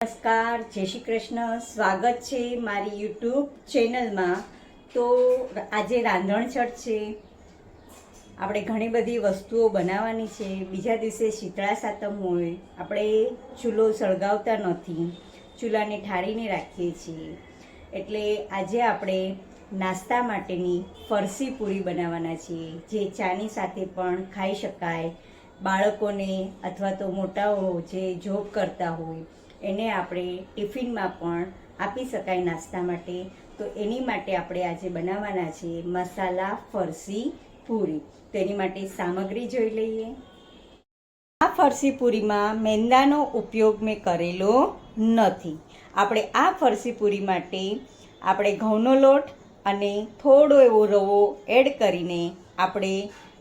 નમસ્કાર, જય શ્રી કૃષ્ણ. સ્વાગત છે મારી યુટ્યુબ ચેનલમાં. તો આજે રાંધણછટ છે. આપણે ઘણી બધી વસ્તુઓ બનાવવાની છે. બીજા દિવસે શીતળા સાતમ હોય, આપણે ચૂલો સળગાવતા નથી. ચૂલાને ઠારીને રાખીએ છીએ. એટલે આજે આપણે નાસ્તા માટેની ફરસી પૂરી બનાવવાના છીએ, જે ચાની સાથે પણ ખાઈ શકાય. બાળકોને અથવા તો મોટાઓ જે જોબ કરતા હોય એને આપણે ટિફિનમાં પણ આપી શકાય નાસ્તા માટે. તો એની માટે આપણે આજે બનાવવાના છે મસાલા ફરસી પૂરી. તેની માટે સામગ્રી જોઈ લઈએ. આ ફરસી પૂરીમાં મેંદાનો ઉપયોગ મેં કરેલો નથી. આપણે આ ફરસી પૂરી માટે આપણે ઘઉંનો લોટ અને થોડો એવો રવો એડ કરીને આપણે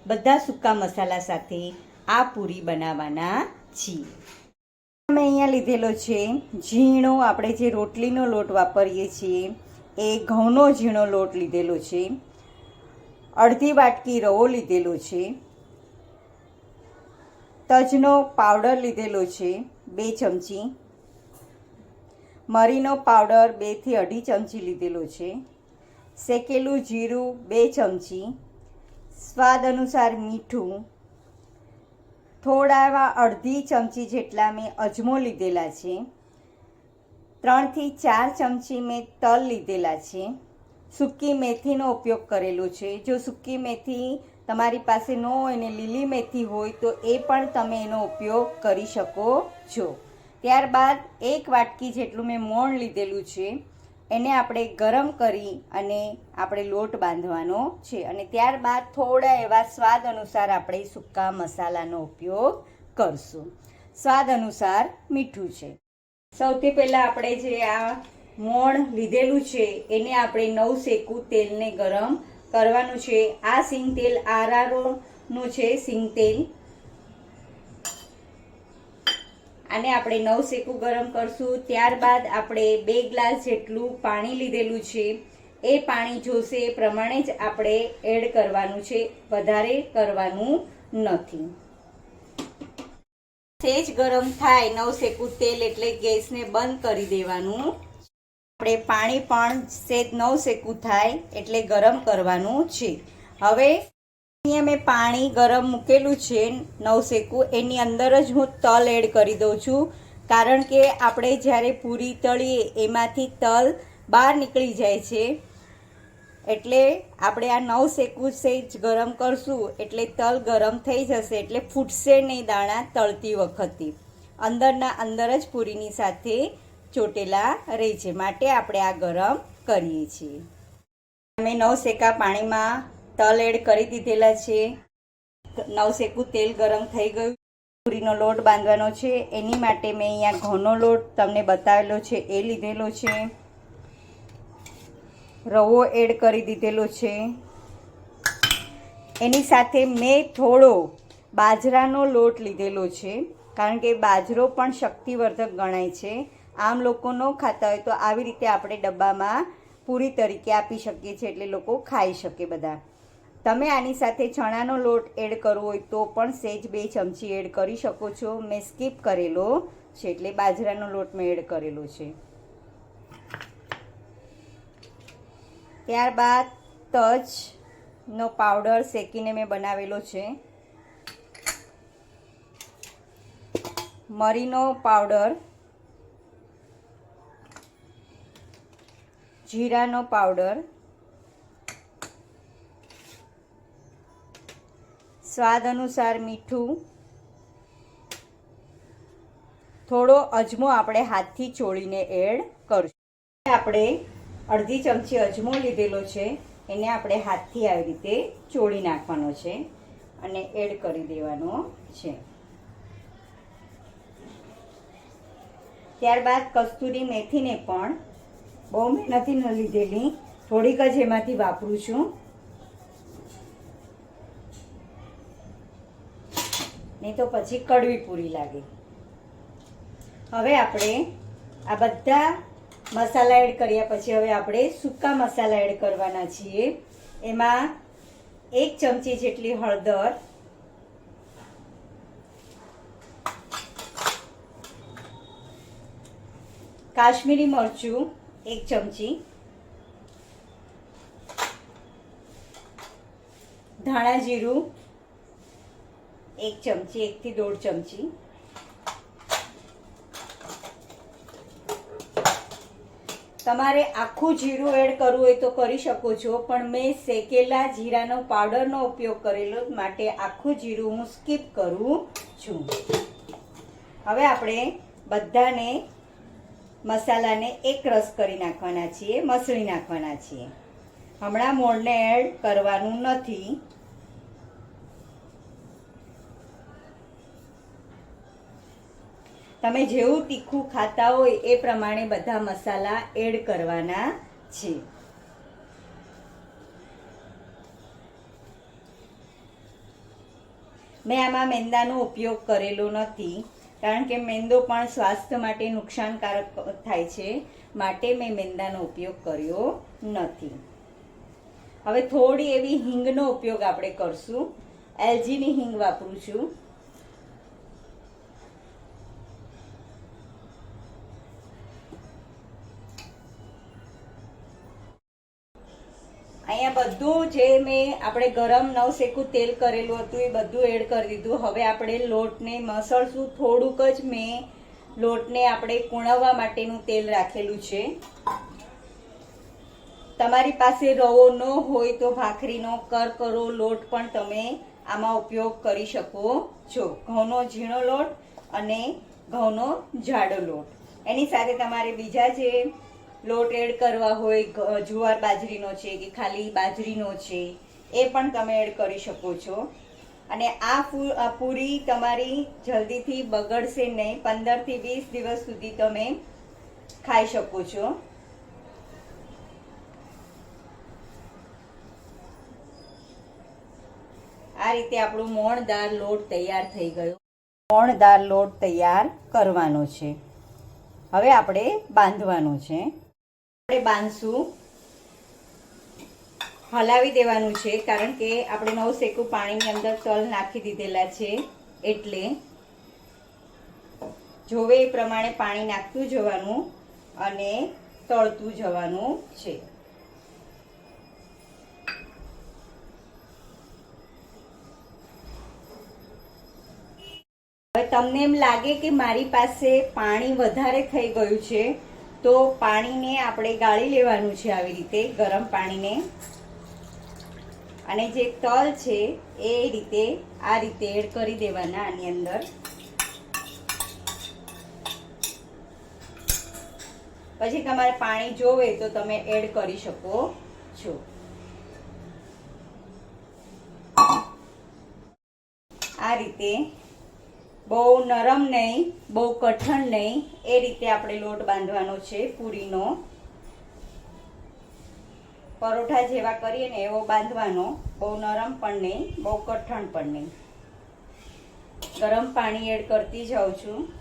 બધા સૂકા મસાલા સાથે આ પૂરી બનાવવાના છીએ. અમે અહીંયા લીધેલો છે ઝીણો. આપણે જે રોટલીનો લોટ વાપરીએ છીએ, એ ઘઉંનો ઝીણો લોટ લીધેલો છે. અડધી વાટકી રવો લીધેલો છે. તજનો પાવડર લીધેલો છે, બે ચમચી. મરીનો પાવડર બેથી અઢી ચમચી લીધેલો છે. શેકેલું જીરું બે ચમચી. સ્વાદ અનુસાર મીઠું થોડા એવા અડધી ચમચી જેટલા મેં અજમો લીધેલા છે. ત્રણથી ચાર ચમચી મેં તલ લીધેલા છે. સૂકી મેથીનો ઉપયોગ કરેલો છે. જો સૂકી મેથી તમારી પાસે ન હોય ને લીલી મેથી હોય તો એ પણ તમે એનો ઉપયોગ કરી શકો છો. ત્યારબાદ એક વાટકી જેટલું મેં મોણ લીધેલું છે. એને આપણે ગરમ કરી અને આપણે લોટ બાંધવાનો છે. અને ત્યારબાદ થોડા એવા સ્વાદ અનુસાર આપણે સૂકા મસાલાનો ઉપયોગ કરશું. સ્વાદ અનુસાર મીઠું છે. સૌથી પહેલાં આપણે જે આ મોણ લીધેલું છે, એને આપણે નવ શેકું તેલને ગરમ કરવાનું છે. આ સિંગ તેલ આરઆરઓનું છે, સિંગ તેલ આને આપણે નવ શેકું ગરમ કરશું. ત્યારબાદ આપણે બે ગ્લાસ જેટલું પાણી લીધેલું છે. એ પાણી જોશે એ પ્રમાણે જ આપણે એડ કરવાનું છે. વધારે કરવાનું નથી. સેજ ગરમ થાય નવ શેકું તેલ એટલે ગેસને બંધ કરી દેવાનું. આપણે પાણી પણ સેજ નવ શેકું થાય એટલે ગરમ કરવાનું છે. હવે મેં પાણી ગરમ મૂકેલું છે નવ શેકું એની અંદર જ હું તલ એડ કરી દઉં છું. કારણ કે આપણે જ્યારે પૂરી તળીએ એમાંથી તલ બહાર નીકળી જાય છે. એટલે આપણે આ નવ શેકું સેજ ગરમ કરશું. એટલે તલ ગરમ થઈ જશે. એટલે ફૂટશે નહીં દાણા તળતી વખતે. અંદરના અંદર જ પૂરીની સાથે ચોટેલા રહે છે. માટે આપણે આ ગરમ કરીએ છીએ. અમે નવ શેકા પાણીમાં તલ એડ કરી દીધેલા છે. નવશેકું તેલ ગરમ થઈ ગયું. પૂરીનો લોટ બાંધવાનો છે. એની માટે મેં અહીંયા ઘઉંનો લોટ તમને બતાવેલો છે, એ લીધેલો છે. રવો એડ કરી દીધેલો છે. એની સાથે મેં થોડો બાજરાનો લોટ લીધેલો છે, કારણ કે બાજરો પણ શક્તિવર્ધક ગણાય છે. આમ લોકો ન ખાતા હોય તો આવી રીતે આપણે ડબ્બામાં પૂરી તરીકે આપી શકીએ છીએ, એટલે લોકો ખાઈ શકે બધા. તમે આની સાથે ચણાનો લોટ એડ કરવો હોય તો પણ સેજ બે ચમચી એડ કરી શકો છો. મેં સ્કીપ કરેલો છે એટલે બાજરાનો લોટ મેં એડ કરેલો છે. ત્યારબાદ તજનો પાવડર શેકીને મેં બનાવેલો છે. મરીનો પાવડર, જીરાનો પાવડર સ્વાદ અનુસાર મીઠું. થોડો અજમો આપણે હાથથી ચોળીને એડ કરશું. આપણે અડધી ચમચી અજમો લીધેલો છે. એને આપણે હાથથી આવી રીતે ચોળી નાખવાનો છે અને એડ કરી દેવાનો છે. ત્યારબાદ કસ્તુરી મેથીને પણ બહુ મહેનતી ન લીધેલી, થોડીક જ એમાંથી વાપરું છું. નહીં તો પછી કડવી પૂરી લાગે. હવે આપણે આ બધા મસાલા એડ કર્યા પછી હવે આપણે સૂકા મસાલા એડ કરવાના છીએ. એમાં એક ચમચી જેટલી હળદર, કાશ્મીરી મરચું એક ચમચી, ધાણા જીરું એક ચમચી એકથી દોઢ ચમચી તમારે આખું જીરું એડ કરવું હોય તો કરી શકો છો, પણ મેં શેકેલા જીરાનો પાવડરનો ઉપયોગ કરેલો માટે આખું જીરું હું સ્કીપ કરું છું. હવે આપણે બધાને મસાલાને એક રસ કરી નાખવાના છીએ, મસળી નાખવાના છીએ. હમણાં મોળને એડ કરવાનું નથી. તમે જેવું તીખું ખાતા હોય એ પ્રમાણે બધા મસાલા એડ કરવાના છે. મેં આમાં મેંદાનો ઉપયોગ કરેલો નથી, કારણ કે મેંદો પણ સ્વાસ્થ્ય માટે નુકસાનકારક થાય છે, માટે મેં મેંદાનો ઉપયોગ કર્યો નથી. હવે થોડી એવી હિંગનો ઉપયોગ આપણે કરશું. એલજીની હિંગ વાપરું છું. બધું જે મેં આપણે ગરમ નવશેકું તેલ કરેલું હતું એ બધું એડ કરી દીધું. હવે આપણે લોટને મસળશું, થોડુંક જ મેં લોટને આપણે કુણવવા માટેનું તેલ રાખેલું છે. તમારી પાસે રવો ન હોય તો ભાખરીનો કરકરો લોટ પણ તમે આમાં ઉપયોગ કરી શકો છો. ઘઉંનો ઝીણો લોટ અને ઘઉંનો જાડો લોટ. એની સાથે તમારે બીજા જે લોટ એડ કરવા હોય જુવાર બાજરીનો છે કે ખાલી બાજરીનો છે, એ પણ તમે એડ કરી શકો છો. અને આ પૂરી તમારી જલ્દીથી બગડશે નહીં. પંદરથી વીસ દિવસ સુધી તમે ખાઈ શકો છો. આ રીતે આપણું મોણદાર લોટ તૈયાર થઈ ગયો. મોણદાર લોટ તૈયાર કરવાનો છે. હવે આપણે બાંધવાનો છે. આપણે બાંધશું હલાવી દેવાનું છે, કારણ કે આપણે નવ શેકું પાણીની અંદર તલ નાખી દીધેલા છે, એટલે જોવે એ પ્રમાણે પાણી નાખતું જવાનું અને તળતું જવાનું છે. હવે તમને એમ લાગે કે મારી પાસે પાણી વધારે થઈ ગયું છે તો પાણીને આપણે ગાળી લેવાનું છે આવી રીતે, ગરમ પાણીને. અને જે તલ છે, એ રીતે આ રીતે એડ કરી દેવાના આની અંદર. પછી તમારે પાણી જોવે તો તમે એડ કરી શકો છો. આ રીતે બહુ નરમ નહીં, બહુ કઠણ નહીં, એ રીતે આપણે લોટ બાંધવાનો છે પૂરીનો. પરોઠા જેવા કરીએ ને એવો બાંધવાનો, બહુ નરમ પણ નહીં, બહુ કઠણ પણ નહીં. ગરમ પાણી એડ કરતી જાઉં છું.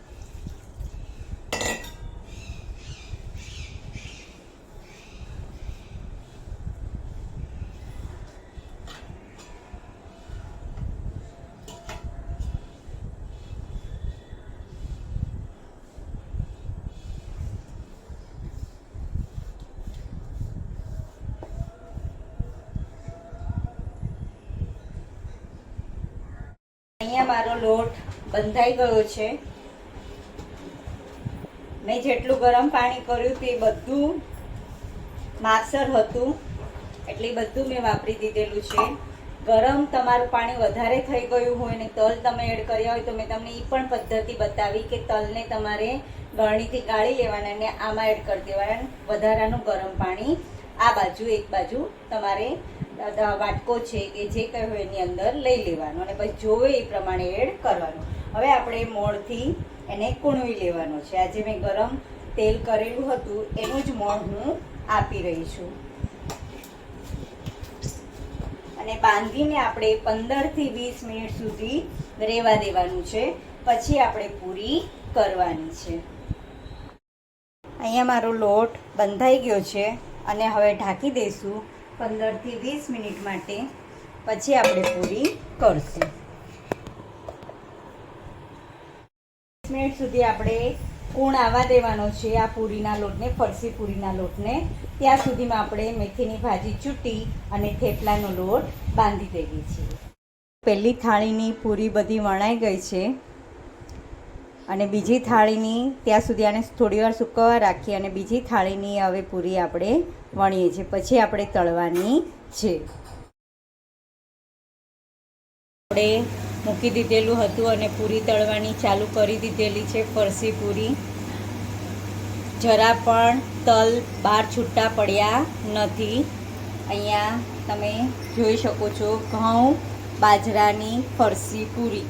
અહીંયા મારો લોટ બંધાઈ ગયો છે. મેં જેટલું ગરમ પાણી કર્યું તે બધું માપસર હતું. એટલે બધું મેં વાપરી દીધેલું છે. ગરમ તમારું પાણી વધારે થઈ ગયું હોય ને તલ તમે એડ કર્યા હોય તો મેં તમને એ પણ પદ્ધતિ બતાવી કે તલને તમારે ગળણીથી ગાળી લેવાના અને આમાં એડ કરી દેવાના. વધારાનું ગરમ પાણી આ બાજુ, એક બાજુ તમારે વાટકો છે કે જે કહ્યું હોય એની અંદર લઈ લેવાનું અને પછી જોવે એ પ્રમાણે એડ કરવાનું. હવે આપણે મોણથી એને કૂણવી લેવાનું છે. આજે મેં ગરમ તેલ કરેલું હતું, એનું જ મોણ હું આપી રહી છું. અને બાંધીને આપણે પંદરથી વીસ મિનિટ સુધી રહેવા દેવાનું છે. પછી આપણે પૂરી કરવાની છે. અહીંયા મારો લોટ બંધાઈ ગયો છે અને હવે ઢાંકી દઈશું. પંદરથી વીસ મિનિટ માટે પછી આપણે પૂરી કરશું. વીસ મિનિટ સુધી આપણે કુણ આવવા દેવાનો છે, આ પૂરીના લોટને, ફરસી પૂરીના લોટને. ત્યાં સુધીમાં આપણે મેથીની ભાજી ચૂંટી અને થેપલાનો લોટ બાંધી દઈએ છીએ. પહેલી થાળીની પૂરી બધી વણાઈ ગઈ છે. અને બીજી થાળીની ત્યાં સુધી આને થોડી વાર સૂકવવા રાખી અને બીજી થાળીની હવે પૂરી આપણે વણીએ છીએ. પછી આપણે તળવાની છે. આપણે મૂકી દીધેલું હતું અને પૂરી તળવાની ચાલુ કરી દીધેલી છે, ફરસી પૂરી. જરા પણ તલ બહાર છૂટા પડ્યા નથી. અહીંયા તમે જોઈ શકો છો ઘઉં, બાજરાની ફરસી પૂરી.